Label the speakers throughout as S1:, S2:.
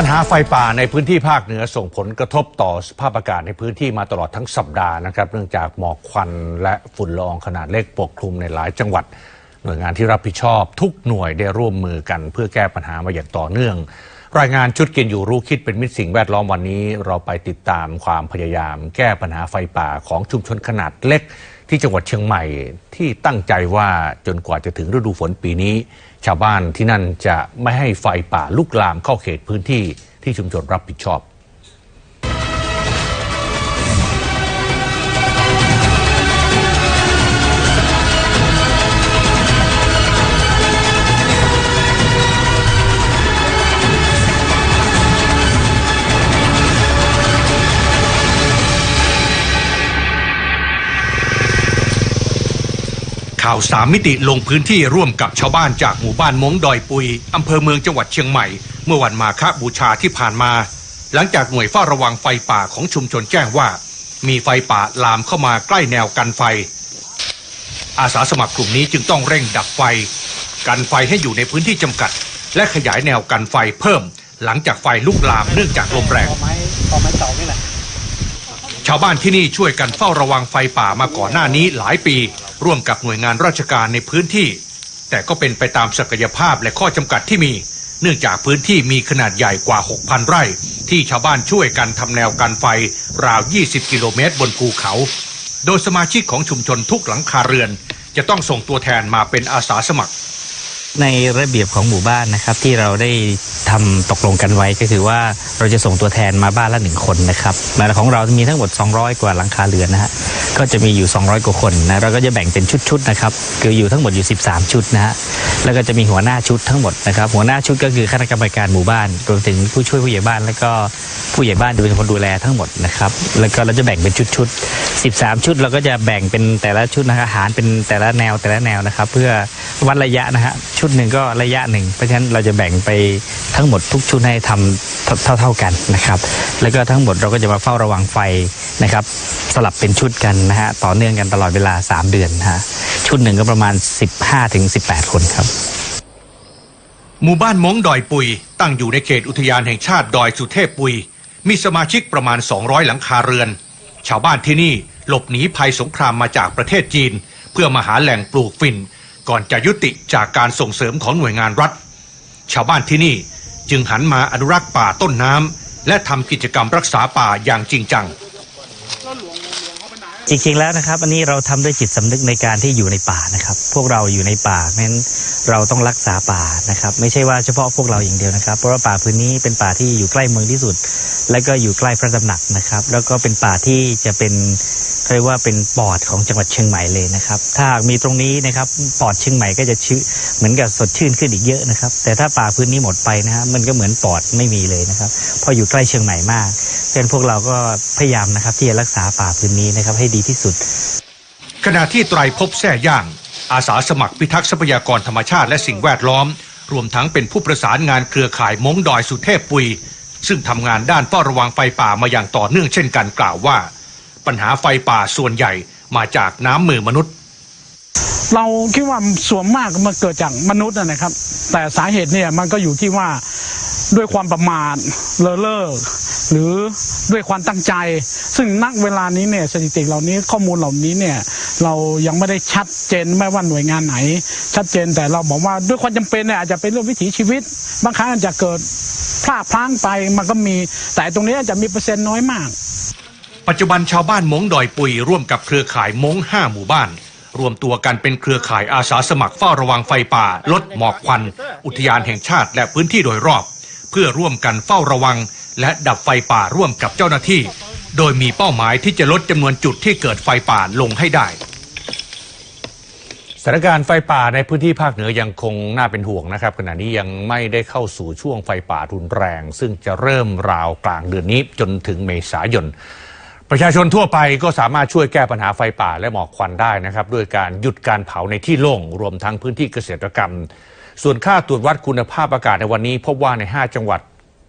S1: ปัญหาไฟป่าในพื้นที่ภาคเหนือส่งผลกระทบต่อสภาพอากาศในพื้นที่มาตลอดทั้งสัปดาห์นะครับ เนื่องจากหมอกควันและฝุ่นละอองขนาดเล็กปกคลุมในหลายจังหวัด หน่วยงานที่รับผิดชอบ ทุกหน่วยได้ร่วมมือกัน เพื่อแก้ปัญหามาอย่างต่อเนื่อง รายงานชุดกินอยู่รู้คิดเป็นมิตรสิ่งแวดล้อมวันนี้ เราไปติดตามความพยายาม แก้ปัญหาไฟป่าของชุมชนขนาดเล็ก ที่จังหวัดเชียงใหม่ที่ตั้งใจว่าจนกว่าจะถึงฤดูฝนปีนี้ ชาวบ้านที่นั่นจะไม่ให้ไฟป่าลุกลามเข้าเขตพื้นที่ที่ชุมชนรับผิดชอบ
S2: ข่าวสามมิติลงพื้นที่ร่วมกับชาวบ้านจากหมู่บ้านมงดอยปุยอำเภอเมืองจังหวัดเชียงใหม่ เมื่อวันมาฆบูชาที่ผ่านมา หลังจากหน่วยเฝ้าระวังไฟป่าของชุมชนแจ้งว่า มีไฟป่าลามเข้ามาใกล้แนวกันไฟ อาสาสมัครกลุ่มนี้จึงต้องเร่งดับไฟ กันไฟให้อยู่ในพื้นที่จำกัด และขยายแนวกันไฟเพิ่ม หลังจากไฟลุกลามเนื่องจากลมแรงชาวบ้านที่นี่ช่วยกันเฝ้าระวังไฟป่ามาก่อนหน้านี้หลายปี ร่วมกับหน่วยงานราชการในพื้นที่ แต่ก็เป็นไปตามศักยภาพและข้อจำกัดที่มี เนื่องจากพื้นที่มีขนาดใหญ่กว่า 6,000 ไร่ ที่ชาวบ้านช่วยกันทำแนวกันไฟราว 20 กิโลเมตรบนภูเขา โดยสมาชิกของชุมชนทุกหลังคาเรือน จะต้องส่งตัวแทนมาเป็นอาสาสมัคร
S3: ในระเบียบของหมู่บ้านนะครับที่เราได้ทำตกลงกันไว้ก็คือว่าเราจะส่งตัวแทนมาบ้านละหนึ่งคนนะครับและของเรามีทั้งหมด 200 กว่าหลังคาเรือนนะฮะก็จะมีอยู่ 200 กว่าคนนะเราก็จะแบ่งเป็นชุดๆนะครับคืออยู่ทั้งหมดอยู่ 13 ชุดนะฮะแล้วก็จะมีหัวหน้าชุดทั้งหมดนะครับหัวหน้าชุดก็คือคณะกรรมการหมู่บ้านรวมถึงผู้ช่วยผู้ใหญ่บ้าน แล้วก็ผู้ใหญ่บ้านจะเป็นคนดูแลทั้งหมดนะครับแล้วก็เราจะแบ่งเป็นชุดๆ13 ชุดเราก็จะแบ่งเป็นแต่ละชุดนะครับหารเป็นแต่ละแนวแต่ละแนวนะครับเพื่อวัดระยะนะฮะชุดหนึ่งก็ระยะหนึ่งเพราะฉะนั้นเราจะแบ่งไปทั้งหมดทุกชุดให้ทำเท่าเท่า ๆกันนะครับ แล้วก็ทั้งหมดเราก็จะมาเฝ้าระวังไฟนะครับ สลับเป็นชุดกันนะฮะต่อเนื่องกันตลอดเวลา 3 เดือนฮะชุดหนึ่งก็ประมาณ 15-18 คนครับ
S2: หมู่บ้านมงดอยปุย ตั้งอยู่ในเขตอุทยานแห่งชาติดอยสุเทพปุย มีสมาชิกประมาณ 200 หลังคาเรือน ชาวบ้านที่นี่หลบหนีภัยสงครามมาจากประเทศจีน เพื่อมาหาแหล่งปลูกฝิ่น ก่อนจะยุติจากการส่งเสริมของหน่วยงานรัฐ ชาวบ้านที่นี่จึงหันมาอนุรักษ์ป่าต้นน้ำและทำกิจกรรมรักษาป่าอย่างจริงจัง
S3: จริงๆแล้วนะครับอันนี้เราทำด้วยจิตสำนึกในการที่อยู่ในป่านะครับ พวกเราอยู่ในป่าเพราะฉะนั้นเราต้องรักษาป่านะครับ ไม่ใช่ว่าเฉพาะพวกเราอย่างเดียวนะครับ เพราะว่าป่าพื้นนี้เป็นป่าที่อยู่ใกล้เมืองที่สุด และก็อยู่ใกล้พระตำหนักนะครับ แล้วก็เป็นป่าที่จะเป็น เรียกว่าเป็นปอดของจังหวัดเชียงใหม่เลยนะครับ ถ้าหากมีตรงนี้นะครับปอดเชียงใหม่ก็จะชื่อเหมือนกับสดชื่นขึ้นอีกเยอะนะครับ แต่ถ้าป่าพื้นนี้หมดไปนะฮะมันก็เหมือนปอดไม่มีเลยนะครับเพราะอยู่ใกล้เชียงใหม่มากเพราะฉะนั้นพวกเราก็พยายามนะครับที่จะรักษาป่าพื้นนี้นะครับให้ดีที่สุด
S2: ขณะที่ไตรภพแท่ย่าง อาสาสมัครพิทักษ์ทรัพยากรธรรมชาติและสิ่งแวดล้อม รวมทั้งเป็นผู้ประสานงานเครือข่ายมงดอยสุเทพปุย ซึ่งทำงานด้านเฝ้าระวังไฟป่ามาอย่างต่อเนื่องเช่นกันกล่าวว่า ปัญหาไฟป่าส่วนใหญ่มาจากน้ำมือมนุษย์
S4: เราคิดว่าส่วนมากมันเกิดจากมนุษย์นะครับ แต่สาเหตุเนี่ยมันก็อยู่ที่ว่าด้วยความประมาทเลอเล่อหรือด้วยความตั้งใจ ซึ่งนักเวลานี้เนี่ยสถิติเหล่านี้ข้อมูลเหล่านี้เนี่ยเรายังไม่ได้ชัดเจนไม่ว่าหน่วยงานไหน ชัดเจนแต่เราบอกว่าด้วยความจำเป็นเนี่ยอาจจะเป็นเรื่องวิถีชีวิต บางครั้งอาจจะเกิดพลาดพลั้งไปมันก็มีแต่ตรงนี้อาจจะมีเปอร์เซ็นต์น้อยมาก
S2: ปัจจุบันชาวบ้านมงดอยปุยร่วมกับเครือข่ายมงห้าหมู่บ้าน รวมตัวกันเป็นเครือข่ายอาสาสมัครเฝ้าระวังไฟป่า ลดหมอกควัน อุทยานแห่งชาติและพื้นที่โดยรอบ เพื่อร่วมกันเฝ้าระวัง และดับไฟป่าร่วมกับเจ้าหน้าที่ โดยมีเป้าหมายที่จะลดจำนวนจุดที่เกิดไฟป่าลงให้ได้
S1: สถานการณ์ไฟป่าในพื้นที่ภาคเหนือยังคงน่าเป็นห่วงนะครับขณะนี้ยังไม่ได้เข้าสู่ช่วงไฟป่ารุนแรง ซึ่งจะเริ่มราวกลางเดือนนี้จนถึงเมษายน ประชาชนทั่วไปก็สามารถช่วยแก้ปัญหาไฟป่าและหมอกควันได้นะครับ ด้วยการหยุดการเผาในที่โล่ง รวมทั้งพื้นที่เกษตรกรรม ส่วนค่าตรวจวัดคุณภาพอากาศในวันนี้ พบว่าใน 5 จังหวัด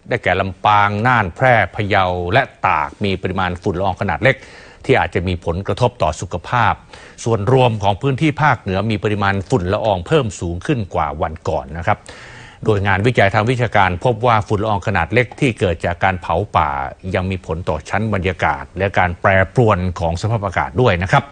S1: ได้แก่ลำปาง น่านแพร่พะเยาและตากมีปริมาณฝุ่นละอองขนาดเล็ก ที่อาจจะมีผลกระทบต่อสุขภาพ ส่วนรวมของพื้นที่ภาคเหนือมีปริมาณฝุ่นละอองเพิ่มสูงขึ้นกว่าวันก่อนนะครับ โดยงานวิจัยทางวิชาการพบว่าฝุ่นละอองขนาดเล็กที่เกิดจากการเผาป่ายังมีผลต่อชั้นบรรยากาศ และการแปรปรวนของสภาพอากาศด้วยนะครับ